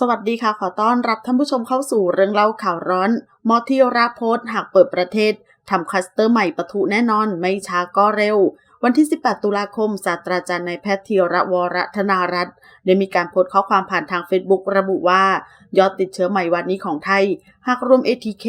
สวัสดีค่ะ ขอต้อนรับท่านผู้ชมเข้าสู่เรื่องเล่าข่าวร้อน มอทีราโพสต์หากเปิดประเทศทำคลัสเตอร์ใหม่ปะทุแน่นอน ไม่ช้าก็เร็ว วันที่ 18 ตุลาคมศาสตราจารย์นายแพทย์ธีระวรธนารัตน์ได้มีการโพสต์ข้อความผ่านทางเฟซบุ๊กระบุว่า ยอดติดเชื้อใหม่วันนี้ของไทย หากรวม ATK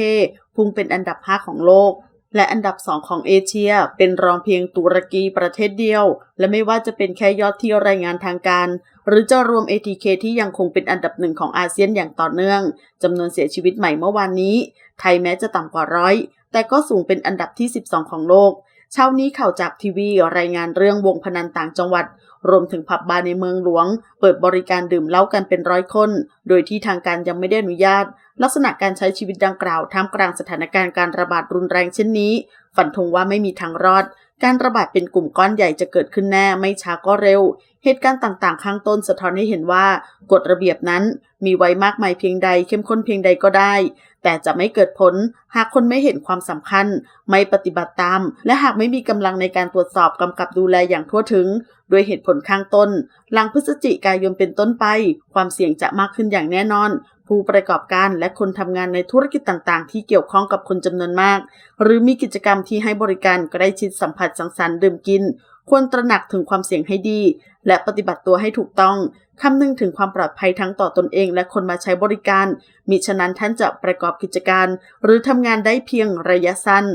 พุ่งเป็นอันดับ 5 ของโลก และอันดับ2ของเอเชีย เป็นรองเพียงตุรกีประเทศเดียว และไม่ว่าจะเป็นแค่ยอดที่รายงานทางการ หรือจะรวม ATK ที่ยังคงเป็นอันดับหนึ่งของอาเซียนอย่างต่อเนื่องจำนวนเสียชีวิตใหม่เมื่อวานนี้ ไทยแม้จะต่ำกว่าร้อยแต่ก็สูงเป็นอันดับที่ 12 ของโลก เช้านี้ข่าวจากทีวีรายงานเรื่องวงพนันต่างจังหวัด รวมถึงผับบาร์ในเมืองหลวง เปิดบริการดื่มเหล้ากันเป็นร้อยคน โดยที่ทางการยังไม่ได้อนุญาต ลักษณะการใช้ชีวิตดังกล่าวท่ามกลางสถานการณ์การระบาดรุนแรงเช่นนี้ ฟันธงว่าไม่มีทางรอด การระบาดเป็นกลุ่มก้อนใหญ่จะเกิดขึ้นแน่ไม่ช้าก็เร็ว เหตุการณ์ต่างๆ ข้างต้นสะท้อนให้เห็นว่ากฎระเบียบนั้น มีไว้มากมายเพียงใดเข้มข้นเพียงใดก็ได้ แต่จะไม่เกิดผล หากคนไม่เห็นความสำคัญ ไม่ปฏิบัติตาม และหากไม่มีกำลังในการตรวจสอบกำกับดูแลอย่างทั่วถึง ด้วยเหตุผลข้างต้น หลังพฤศจิกายนเป็นต้นไป ความเสี่ยงจะมากขึ้นอย่างแน่นอน ผู้ประกอบการและคนทำงานในธุรกิจต่างๆ ที่เกี่ยวข้องกับคนจำนวนมาก หรือมีกิจกรรมที่ให้บริการใกล้ชิดสัมผัสสังสรรค์ดื่มกิน ควรตระหนักถึงความเสี่ยงให้ดี และปฏิบัติตัวให้ถูกต้องคำนึงถึงความปลอดภัยทั้งต่อตนเองและคนมาใช้บริการ มิฉะนั้นท่านจะประกอบกิจการ หรือทำงานได้เพียงระยะสั้น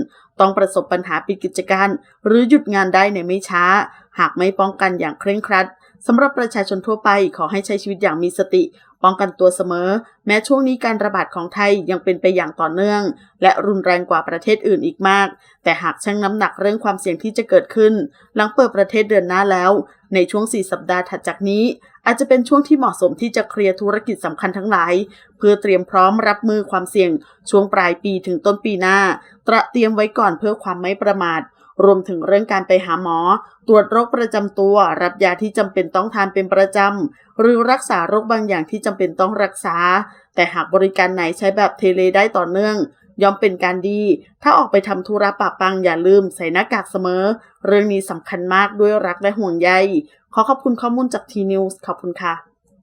ต้องประสบปัญหาปิดกิจการ หรือหยุดงานได้ในไม่ช้า หากไม่ป้องกันอย่างเคร่งครัดสำหรับประชาชนทั่วไปขอให้ใช้ชีวิตอย่างมีสติ ป้องกันตัวเสมอ แม้ช่วงนี้การระบาดของไทยยังเป็นไปอย่างต่อเนื่อง และรุนแรงกว่าประเทศอื่นอีกมาก แต่หากชั่งน้ำหนักเรื่องความเสี่ยงที่จะเกิดขึ้น หลังเปิดประเทศเดือนหน้าแล้ว ในช่วง 4 สัปดาห์ถัดจากนี้ อาจจะเป็นช่วงที่เหมาะสมที่จะเคลียร์ธุรกิจสำคัญทั้งหลาย เพื่อเตรียมพร้อมรับมือความเสี่ยง ช่วงปลายปีถึงต้นปีหน้าตระเตรียมไว้ก่อนเพื่อความไม่ประมาท รวมถึงเรื่องการไปหาหมอ ตรวจโรคประจำตัว รับยาที่จำเป็นต้องทานเป็นประจำ หรือรักษาโรคบางอย่างที่จำเป็นต้องรักษา แต่หากบริการไหนใช้แบบเทเลได้ต่อเนื่องย่อมเป็นการดี ถ้าออกไปทำธุระปะปังอย่าลืมใส่หน้ากากเสมอ เรื่องนี้สำคัญมากด้วยรักและห่วงใย ขอขอบคุณข้อมูลจากทีนิวส์ขอบคุณค่ะ